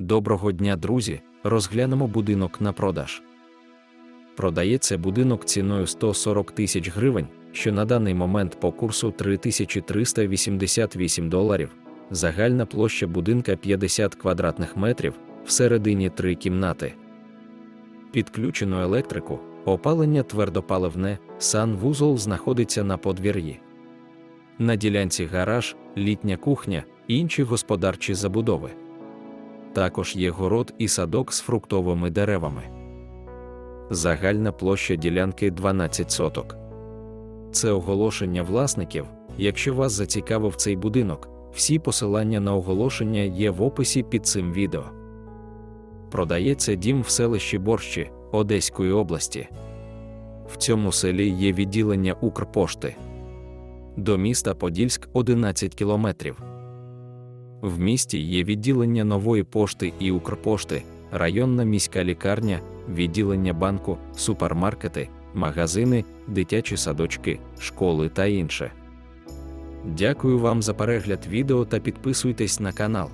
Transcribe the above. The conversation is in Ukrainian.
Доброго дня, друзі! Розглянемо будинок на продаж. Продається будинок ціною 140 тисяч гривень, що на даний момент по курсу 3388 доларів. Загальна площа будинка 50 квадратних метрів, всередині три кімнати. Підключено електрику, опалення твердопаливне, санвузол знаходиться на подвір'ї. На ділянці гараж, літня кухня, інші господарчі забудови. Також є город і садок з фруктовими деревами. Загальна площа ділянки 12 соток. Це оголошення власників. Якщо вас зацікавив цей будинок, всі посилання на оголошення є в описі під цим відео. Продається дім в селищі Борщі Одеської області. В цьому селі є відділення Укрпошти. До міста Подільськ 11 кілометрів. В місті є відділення нової пошти і Укрпошти, районна міська лікарня, відділення банку, супермаркети, магазини, дитячі садочки, школи та інше. Дякую вам за перегляд відео та підписуйтесь на канал.